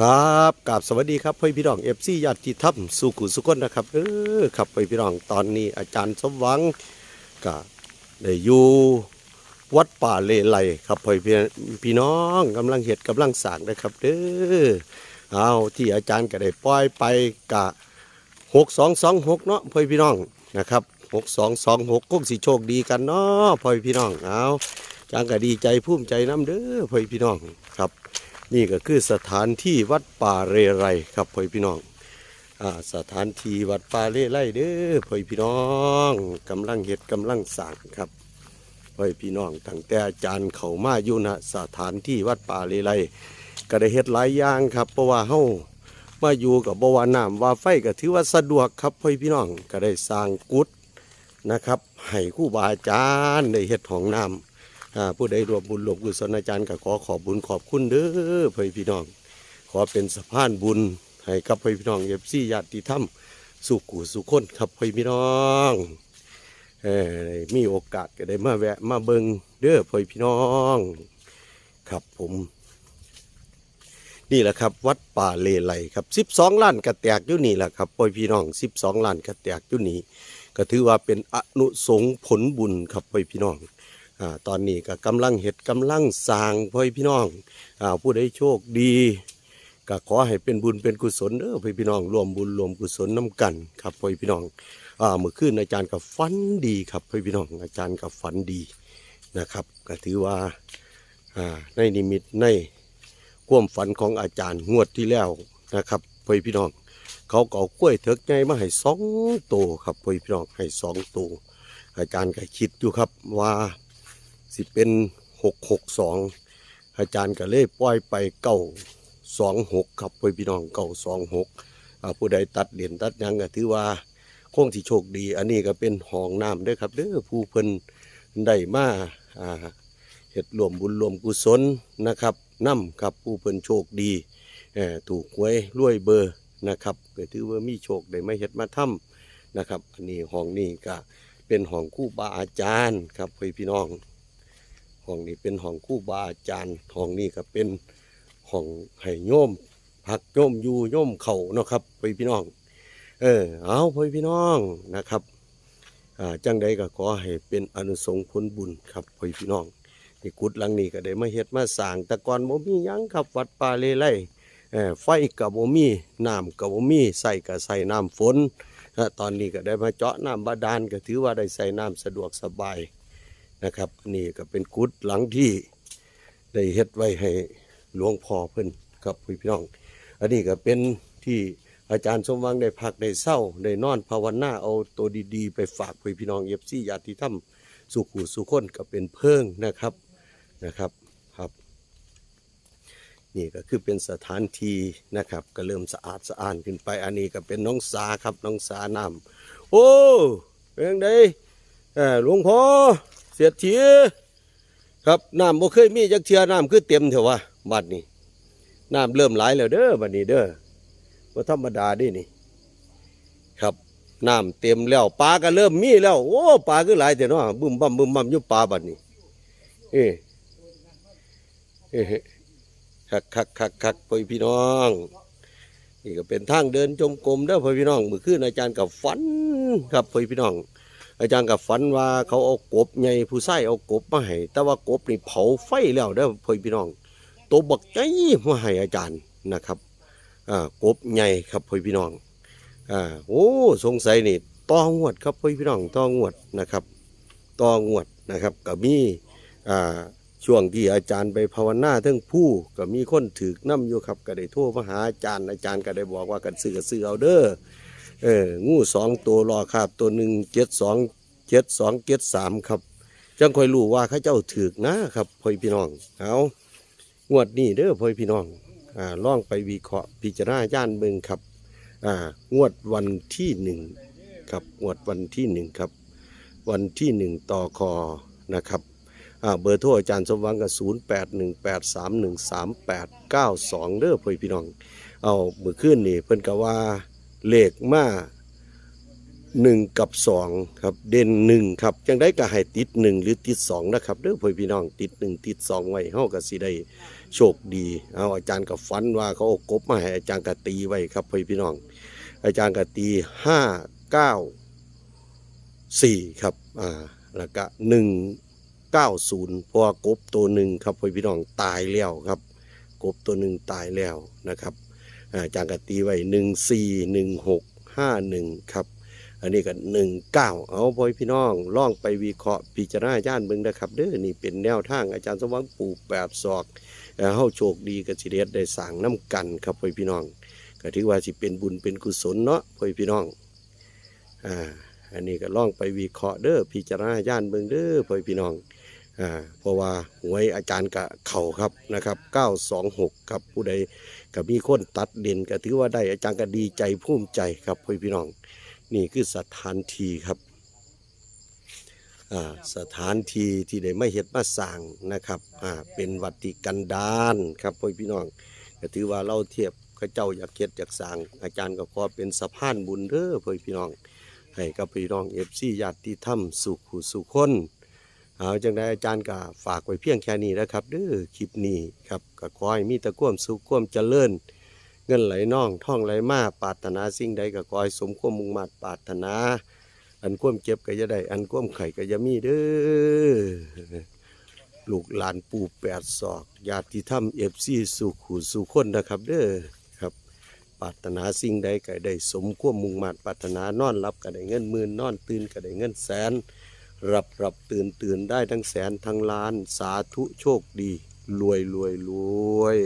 ครับกับสวัสดีครับพ่อพี่น้องเอฟซีญาติธรรมสุขุสุคนนะครับเออครับพ่อพี่น้องตอนนี้อาจารย์สมหวังก็ได้อยู่วัดป่าเลไลครับพ่อพี่พี่น้องกำลังเห็ดกำลังสางนะครับเด้อเอาที่อาจารย์ก็ได้ปล่อยไปกะหกสองสองหกเนาะพ่อพี่น้องนะครับหกสองสองหกคงสิโชคดีกันเนาะพ่อพี่น้องเอาอาจารย์ก็ดีใจภูมิใจน้ำเด้อพ่อพี่น้องครับ นี่ก็คือสถานที่วัดป่าเรไรครับพ่อพี่น้องอสถานที่วัดป่าเรไรเด้อพ่อพี่น้องกำลังเฮ็ดกำลังสร้างครับพ่อพี่น้องตั้งแต่อาจารย์เขามาอยู่ณสถานที่วัดป่าเรไรก็ได้เฮ็ดหลายอย่างครับ เพราะว่าเฮ้ามาอยู่กับบวาน้ำว่าไฟก็ถือว่าสะดวกครับพ่อพี่น้องก็ได้สร้างกุฏนะครับให้ครูบาอาจารย์ได้เฮ็ดห้องน้ำ ผู้ใดรวมบุญรวมกุศลอาจารย์ก็ขอขอบบุญขอบคุณเด้อเพื่อพี่น้อง ขอเป็นสะพานบุญให้กับเพื่อพี่น้องเอฟซีญาติธรรมสุขุสุขคนครับเพื่อพี่น้องได้มีโอกาสก็ได้มาแวะมาเบิงเด้อเพื่อพี่น้อง ครับผม นี่แหละครับ วัดป่าเลไลครับ 12ล้านกระแตกอยู่นี่แหละครับพ่อพี่น้อง 12ล้านกระแตกอยู่นี่ก็ถือว่าเป็นอนุสงผลบุญครับพ่อพี่น้อง อ่าตอนนี้ก็กำลังเห็ดกำลังสร้างพ่อพี่น้องอ่าผู้ใดโชคดีก็ขอให้เป็นบุญเป็นกุศลเด้อพ่อพี่น้องรวมบุญรวมกุศลน้ำกันครับพ่อพี่น้องอ่าเมื่อคืนอาจารย์ก็ฝันดีครับพ่อพี่น้องอาจารย์ก็ฝันดีนะครับ ก็ถือว่าอ่าในนิมิตในความฝันของอาจารย์งวดที่แล้วนะครับพ่อพี่น้องเขาก็เอากล้วยเถิกไงมาให้สองตัวครับพ่อพี่น้องให้สองตัวอาจารย์ก็คิดอยู่ครับว่า สิเป็นหกหกสองอาจารย์ก็เลยปล่อยไปเก้าสองหกครับพ่อพี่น้องเก้าสองหกผู้ใดตัดเหรียญตัดยังก็ถือว่าคงที่โชคดี อันนี้ก็เป็นห้องน้ำด้อครับเด้อผู้เพิ่นได้มาอ่าเฮ็ดรวมบุญรวมกุศลนะครับนํครับผู้เพิ่นโชคดีเอ่อถูกหวยรวยเบอร์นะครับก็ถือว่ามีโชคได้ไมาเฮ็ดมาทำนะครับ อันนี้ห้องนี้ก็เป็นห้องคู่บาอาจารย์ครับพ่พี่น้อง ห้องนี้เป็นห้องคู่บาอาจารย์ห้องนี้ก็เป็นห้องให้โยมพักโยมอยู่โยมเข่าเนาะครับพ่อพี่น้อง เออเอาพ่อพี่น้องนะครับอ่าจังใดก็ขอให้เป็นอนุสงส์ผลบุญครับพ่อพี่น้องนี่กุดหลังนี้ก็ได้มาเฮ็ดมาสร้างแต่ก่อนบ่มีหยังครับวัดป่าเลไลไฟกับบ่มีน้ำกับบ่มีใส่ก็ใส่น้ำฝนตอนนี้ก็ได้มาเจาะน้ำบาดาลก็ถือว่าได้ใส่น้ำสะดวกสบาย นะครับ นี่ก็เป็นกุดหลังที่ได้เฮ็ดไว้ให้หลวงพ่อเพิ่นครับพี่น้อง อันนี้ก็เป็นที่อาจารย์สมวังได้พักได้เศร้าได้นอนภาวนาเอาตัวดีๆ ไปฝากพี่น้องเอฟซีญาติธรรมสุขุสุคนก็เป็นเพิ่งนะครับนะครับครับ นี่ก็คือเป็นสถานที่นะครับ ก็เริ่มสะอาดสะอ้านขึ้นไป อันนี้ก็เป็นน้องสาครับน้องสาน้ำโอ้เป็นยังไงเออหลวงพ่อ สียทีครับน้ำบ่เคยมีจักเทียน้ำคือเต็มเถอะวะบัดนี้น้ำเริ่มไหลแล้วเด้อบัดนี้เด้อบ่าธรรมดาดินี่ ครับน้ำเต็มแล้วปลาก็เริ่มมีแล้ว โอ้ปลาคือหลายแต่เนาะบึ้มบั่มบึ้มบั่มอยู่ปลาบัดนี้ เอ้เอ้คักคักคักคักพ่พี่น้องนี่ก็เป็นทางเดินจงกรมเด้อพ่อพี่น้องมื้อคืนอาจารย์กับฝันครับพ่อพี่น้อง อาจารย์กับฝันว่าเขาเอากบใหญ่ผู้ใส่เอากบมาให้แต่ว่ากบนี่เผาไฟแล้วเด้อพ่อพี่น้องตัวบักใหญ่มาให้อาจารย์นะครับอ่ากบใหญ่ครับพ่อพี่น้องอ่าโอ้สงสัยนี่ตองวดครับพ่อพี่น้องตองวดนะครับตองวดนะครับก็มีอ่าช่วงที่อาจารย์ไปภาวนาทั้งผู้ก็มีคนถือน้ำอยู่ครับก็ได้โทรมาหาอาจารย์อาจารย์ก็ได้บอกว่ากันซื้อก็ซื้อเอาเด้อ เอองูสองตัวรอคาบตัวหนึ่งเจ็ดสองเจ็ดสองเจ็ดสามครับจังคอยรู้ว่าข้าเจ้าถือนะครับพ่อพี่น้องเอางวดนี้เด้อพ่อพี่น้องอ่าล่องไปวิเคราะห์พิจารณาย่านเบิงครับอ่างวดวันที่หนึ่งครับงวดวันที่หนึ่งครับ วันที่หนึ่งต่อคอนะครับอ่าเบอร์โทรอาจารย์สมหวังกับศูนย์แปดหนึ่งแปดสามหนึ่งสามแปดเก้าสองเด้อพ่อพี่น้อง เอาเมื่อคืนนี่เพิ่นก็ว่า เลขมาหนึ่งกับสองครับเด่นหนึ่งครับจังได้ก็ให้ติดหนึ่งหรือติดสองนะครับเด้อพ่อพี่น้องติดหนึ่งติดสองไว้เฮาก็สิได้โชคดีเอาอาจารย์กับฟันว่าเขาเอากบมาให้อาจารย์ก็ตีไว้ครับพ่อพี่น้อง อาจารย์ก็ตีห้าเก้าสี่ครับอ่าแล้วก็หนึ่งเก้าศูนย์พราะว่ากบตัวหนึ่งครับพ่อพี่น้องตายแล้วครับ กบตัวหนึ่งตายแล้วนะครับ จารย์ก็ตีไว้หนึ่งสี่หนึ่งหกห้าหนึ่งครับ อันนี้ก็หนึ่งเก้าเอาพ่อพี่น้องล่องไปวิเคราะห์พิจารณาย่านเบิ่งนะครับเด้อนี่เป็นแนวทางอาจารย์สมหวังปลูกแบบศอกเอ่อเฮาโชคดีกับสิเดชได้สร้างน้ำกันครับพ่อพี่น้องก็ถือว่าสิเป็นบุญเป็นกุศลเนาะพ่อพี่น้องอ่าอันนี้ก็ล่องไปวิเคราะห์เด้อพิจารณาย่านเบิ่งเด้อพ่อพี่น้อง อ่าเพราะว่าหวยอาจารย์กะเข่าครับนะครับ 926 ครับผู้ใดก็มีคนตัดเด่นก็ถือว่าได้อาจารย์ก็ดีใจภูมิใจครับพ่พี่น้อง นี่คือสถานที่ครับอ่าสถานที่ที่ได้มาเฮ็ดมาสร้างนะครับอ่าเป็นวัดที่กันดารครับพ่พี่น้องก็ถือว่าเราเทียบกับเจ้าอยากเฮ็ดอยากสร้าง อาจารย์ก็ขอเป็นสะพานบุญเด้อพ่อพี่น้องให้กับพี่น้องเอฟซีญาติธรรมสุขสุขคน เอาจังได้อาจารย์ก็ฝากไว้เพียงแค่นี้นะครับเด้อคลิปนี้ครับก็ขอให้มีตะควมสุขควมเจริญเงินไหลน่องท่องไหลมาปาถนาสิ่งใดก็ขอให้สมควมมุ่งมั่นปาถนา อันควมเจ็บก็จะได้ อันควมไข่ก็จะมีเด้อลูกหลานปู่แปดศอกญาติธรรมเอฟซีสุขูสุขคนนะครับ เด้อครับปาถนาสิ่งใดก็ได้ สมควมมุ่งมั่นปาถนานอนรับก็ได้เงินหมื่นนอนตื่นก็ได้เงินแสน รับรับตื่นตื่นได้ทั้งแสนทั้งล้าน สาธุโชคดี รวยรวยรวย